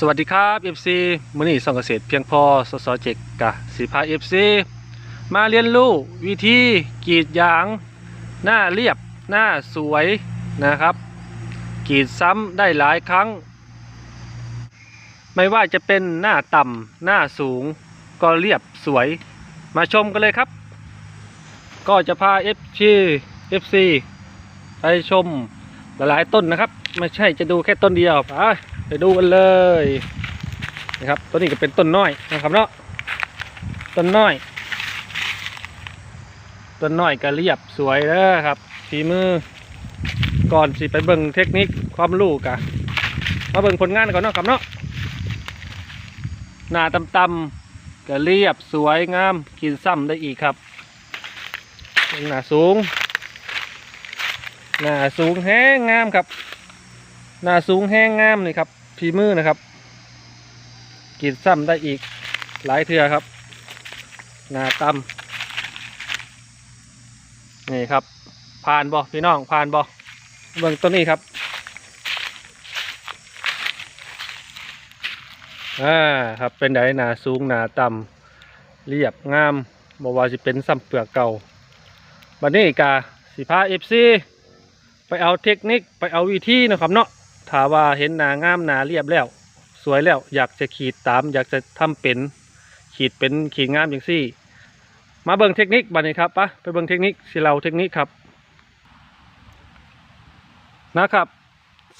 สวัสดีครับ FC มือนี้ส่องเกษตรเพียงพอสสเจกกะสีพา FC มาเรียนรู้วิธีกรีดยาง หน้าเรียบหน้าสวยนะครับกรีดซ้ำได้หลายครั้ง ไม่ว่าจะเป็นหน้าต่ำหน้าสูง ก็เรียบสวยมาชมกันเลยครับ ก็จะพา FC FC ไปชมหลายๆต้นนะครับ ไม่ใช่จะดูแค่ต้นเดียวไป ไปดูกันเลยนะครับต้นนี้ก็เป็นต้นน้อยนะครับเนาะต้นน้อย ต้นน้อยก็เรียบสวยแล้วครับฝีมือก่อนสิไปเบิ่งเทคนิคความรู้กะมาเบิ่งผลงานก่อนเนาะครับเนาะหน้าต่ำๆก็เรียบสวยงามกินซ้ำได้อีกครับหน้าสูงหน้าสูงแห้งงามครับ หน้าสูงแห้งงามนี่ครับฝีมือนะครับกรีดซ้ำได้อีกหลายเทือครับ หน้าต่ำนี่ครับ ผ่านบ่พี่น้องผ่านบ่เบิ่งตัวนี้ครับอ่าครับเป็นไดหนาสูงหนาต่ำเรียบงามบ่ว่าสิเป็นซ้ำเปลือกเก่าบัดนี้กาสิพาเอฟซีไปเอาเทคนิคไปเอาวิธีนะครับเนาะ ถ้าว่าเห็นหนางามหนาเรียบแล้ว สวยแล้วอยากจะขีดตาม อยากจะทำเป็น ขีดเป็นขีดงามอย่างซี่ มาเบิ่งเทคนิคบัดนี้ครับปะไปเบิ่งเทคนิคสิเราเทคนิคครับนะครับ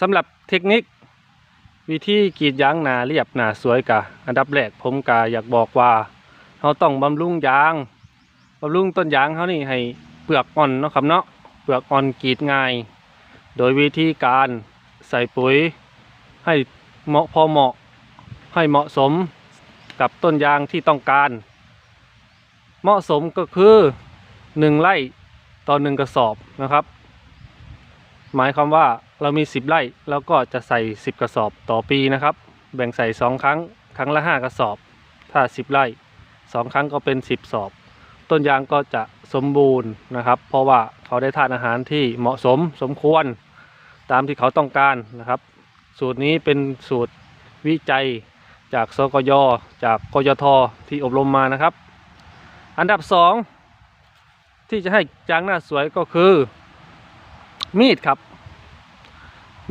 สำหรับเทคนิค วิธีกรีดยางหนาเรียบหนาสวยกะอันดับแรกผมกะอยากบอกว่าเราต้องบำรุงยางบำรุงต้นยางเขานี่ให้เปลือกอ่อนเนาะครับเนาะเปลือกอ่อนกรีดง่าย โดยวิธีการ ใส่ปุ๋ยให้เหมาะพอเหมาะให้เหมาะสมกับต้นยางที่ต้องการ เหมาะสมก็คือ1ไร่ต่อ1กระสอบนะครับ หมายความว่าเรามี 10 ไร่แล้วก็จะใส่ 10 กระสอบต่อปีนะครับ แบ่งใส่ 2 ครั้ง ครั้งละ 5 กระสอบ ถ้า 10 ไร่ 2 ครั้งก็เป็น 10 สอบ ต้นยางก็จะสมบูรณ์นะครับ เพราะว่าเขาได้ทานอาหารที่เหมาะสมสมควร ตามที่เขาต้องการนะครับ สูตรนี้เป็นสูตรวิจัยจากสกยจากกยทที่อบรมมานะครับ อันดับสองที่จะให้ยางหน้าสวยก็คือ มีดครับ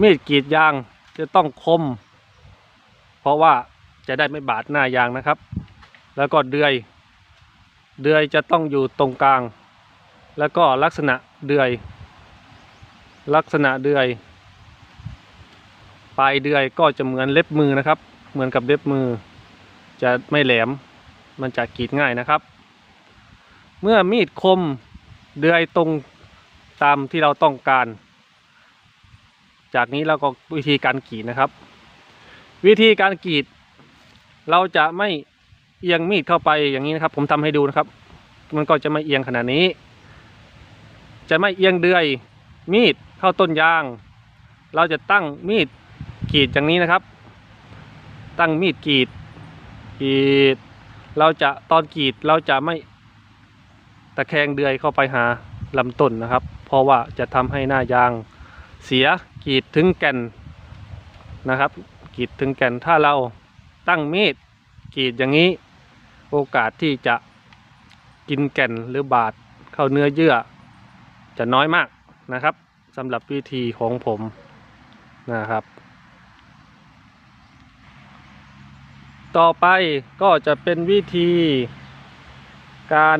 มีดกรีดยางจะต้องคม เพราะว่าจะได้ไม่บาดหน้ายางนะครับ แล้วก็เดือย เดือยจะต้องอยู่ตรงกลาง แล้วก็ลักษณะเดือย ลักษณะเดือย ปลายเดือยก็จะเหมือนเล็บมือนะครับ เหมือนกับเล็บมือ จะไม่แหลม มันจะกรีดง่ายนะครับ เมื่อมีดคมเดือยตรงตามที่เราต้องการ จากนี้เราก็วิธีการกรีดนะครับ วิธีการกรีด เราจะไม่เอียงมีดเข้าไปอย่างนี้นะครับ ผมทำให้ดูนะครับ มันก็จะไม่เอียงขนาดนี้ จะไม่เอียงเดือยมีดเข้าต้นยาง เราจะตั้งมีด กรีดอย่างนี้นะครับ ตั้งมีดกรีดกรีด เราจะตอนกรีดเราจะไม่ตะแคงเดือยเข้าไปหาลำต้นนะครับ เพราะว่าจะทำให้หน้ายางเสียกรีดถึงแก่นนะครับกรีดถึงแก่นถ้าเราตั้งมีดกรีดอย่างนี้ โอกาสที่จะกินแก่นหรือบาดเข้าเนื้อเยื่อ จะน้อยมากนะครับสำหรับวิธีของผมนะครับ ต่อไปก็จะเป็นวิธีการ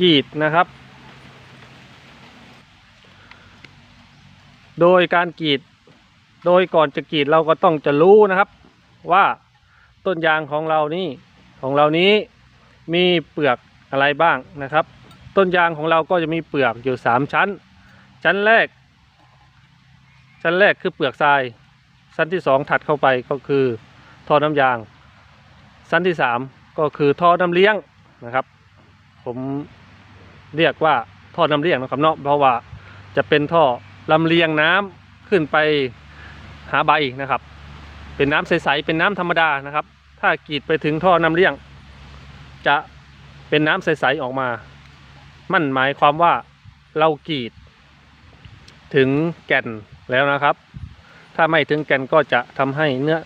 กรีดนะครับ โดยการกรีด โดยก่อนจะกรีดเราก็ต้องจะรู้นะครับ ว่าต้นยางของเรานี่ของเรานี้มีเปลือกอะไรบ้างนะครับ ต้นยางของเราก็จะมีเปลือกอยู่สามชั้น ชั้นแรก ชั้นแรกคือเปลือกทรายชั้นที่สองถัดเข้าไปก็คือ ท่อน้ำยาง ชั้นที่สามก็คือท่อน้ำเลี้ยงนะครับ ผมเรียกว่าท่อน้ำเลี้ยงนะครับเนาะเพราะว่าจะเป็นท่อลำเลียงน้ำขึ้นไปหาใบนะครับ เป็นน้ำใสๆเป็นน้ำธรรมดานะครับ ถ้ากรีดไปถึงท่อน้ำเลี้ยง จะเป็นน้ำใสๆออกมา มั่นหมายความว่าเรากรีด ถึงแก่นแล้วนะครับ ถ้าไม่ถึงแก่นก็จะทำให้เนื้อ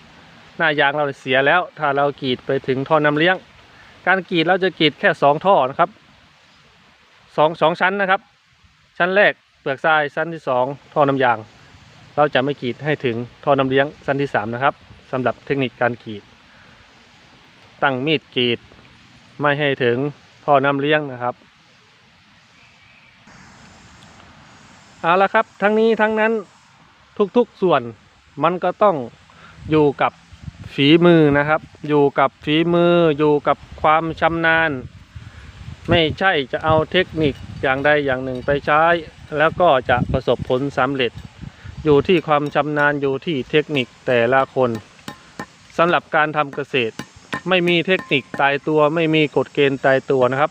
หน้ายางเราเสียแล้ว ถ้าเรากรีดไปถึงท่อน้ำเลี้ยง การกรีดเราจะกรีดแค่สองท่อนะครับสองสองชั้นนะครับ ชั้นแรกเปลือกทรายชั้นที่สองท่อน้ำยาง เราจะไม่กรีดให้ถึงท่อน้ำเลี้ยงชั้นที่สามนะครับสำหรับเทคนิคการกรีด ตั้งมีดกรีดไม่ให้ถึงท่อน้ำเลี้ยงนะครับเอาละครับ ทั้งนี้ทั้งนั้นทุกๆส่วนมันก็ต้องอยู่กับ ฝีมือนะครับ อยู่กับฝีมืออยู่กับความชำนาญ ไม่ใช่จะเอาเทคนิคอย่างใดอย่างหนึ่งไปใช้ แล้วก็จะประสบผลสำเร็จ อยู่ที่ความชำนาญอยู่ที่เทคนิคแต่ละคนสำหรับการทำเกษตร ไม่มีเทคนิคตายตัวไม่มีกฎเกณฑ์ตายตัวนะครับ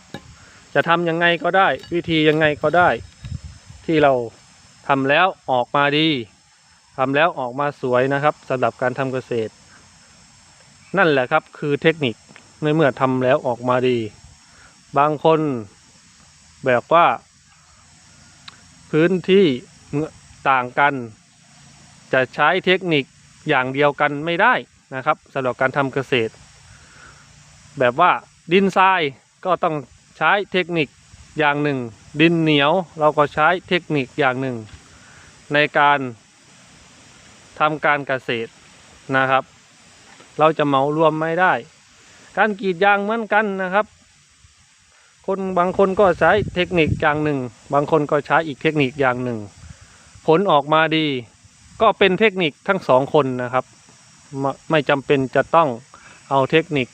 จะทำยังไงก็ได้ วิธียังไงก็ได้ ที่เราทำแล้วออกมาดีทำแล้วออกมาสวยนะครับสำหรับการทำเกษตร นั่นแหละครับคือเทคนิคในเมื่อทำแล้วออกมาดี บางคนแบบว่า พื้นที่ต่างกัน จะใช้เทคนิคอย่างเดียวกันไม่ได้นะครับสำหรับการทำเกษตร แบบว่าดินทรายก็ต้องใช้เทคนิคอย่างหนึ่ง ดินเหนียวเราก็ใช้เทคนิคอย่างหนึ่ง ในการทำการเกษตรนะครับ เราจะเหมารวมไม่ได้ การกรีดยางเหมือนกันนะครับ คนบางคนก็ใช้เทคนิคอย่างหนึ่ง บางคนก็ใช้อีกเทคนิคอย่างหนึ่ง ผลออกมาดี ก็เป็นเทคนิคทั้งสองคนนะครับ ไม่ไม่จำเป็นจะต้องเอาเทคนิค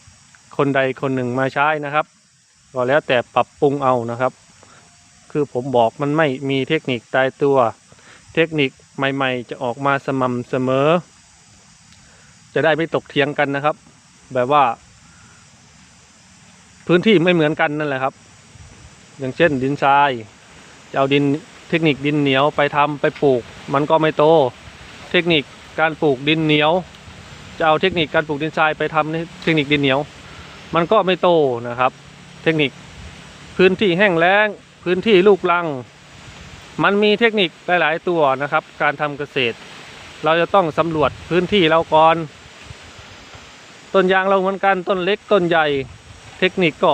คนใดคนหนึ่งมาใช้นะครับก็แล้วแต่ปรับปรุงเอานะครับ คือผมบอกมันไม่มีเทคนิคตายตัว เทคนิคใหม่ ๆ จะออกมาสม่ำเสมอ จะได้ไม่ตกเถียงกันนะครับ แบบว่า พื้นที่ไม่เหมือนกันนั่นแหละครับ อย่างเช่น ดินทรายจะเอาดินเทคนิคดินเหนียวไปทำไปปลูก มันก็ไม่โต เทคนิคการปลูกดินเหนียว จะเอาเทคนิคการปลูกดินทรายไปทำในเทคนิคดินเหนียว มันก็ไม่โตนะครับ เทคนิคพื้นที่แห้งแล้ง พื้นที่ลูกรัง มันมีเทคนิคหลาย ๆ ตัวนะครับ การทำเกษตร เราจะต้องสำรวจพื้นที่เราก่อน ต้นยางเราเหมือนกันต้นเล็กต้นใหญ่เทคนิคก็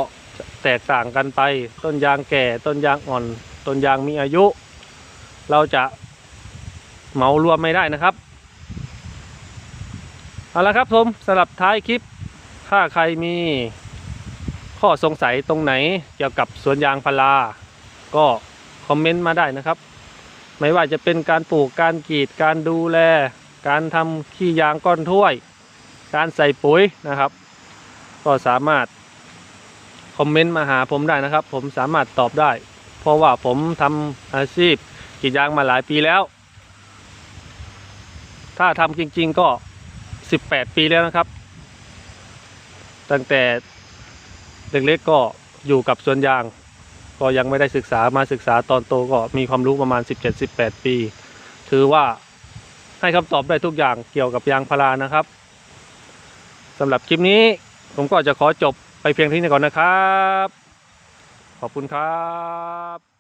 แตกต่างกันไป ต้นยางแก่ต้นยางอ่อน ต้นยางมีอายุ เราจะเหมารวมไม่ได้นะครับเอาละครับผมสำหรับท้ายคลิป ถ้าใครมีข้อสงสัยตรงไหนเกี่ยวกับสวนยางพาราก็คอมเมนต์มาได้นะครับ ไม่ว่าจะเป็นการปลูกการกรีดการดูแล การทำขี้ยางก้อนถ้วย การใส่ปุ๋ยนะครับ ก็สามารถคอมเมนต์มาหาผมได้นะครับ ผมสามารถตอบได้ เพราะว่าผมทำอาชีพกรีดยางมาหลายปีแล้ว ถ้าทำจริง ๆก็ 18 ปีแล้วนะครับ ตั้งแต่เล็กๆก็อยู่กับสวนยาง ก็ยังไม่ได้ศึกษามาศึกษาตอนโตก็มีความรู้ประมาณ 17-18 ปี ถือว่าให้คำตอบได้ทุกอย่างเกี่ยวกับยางพารานะครับ สำหรับคลิปนี้ผมก็จะขอจบไปเพียงเที่านี้ก่อนนะครับ ขอบคุณครับ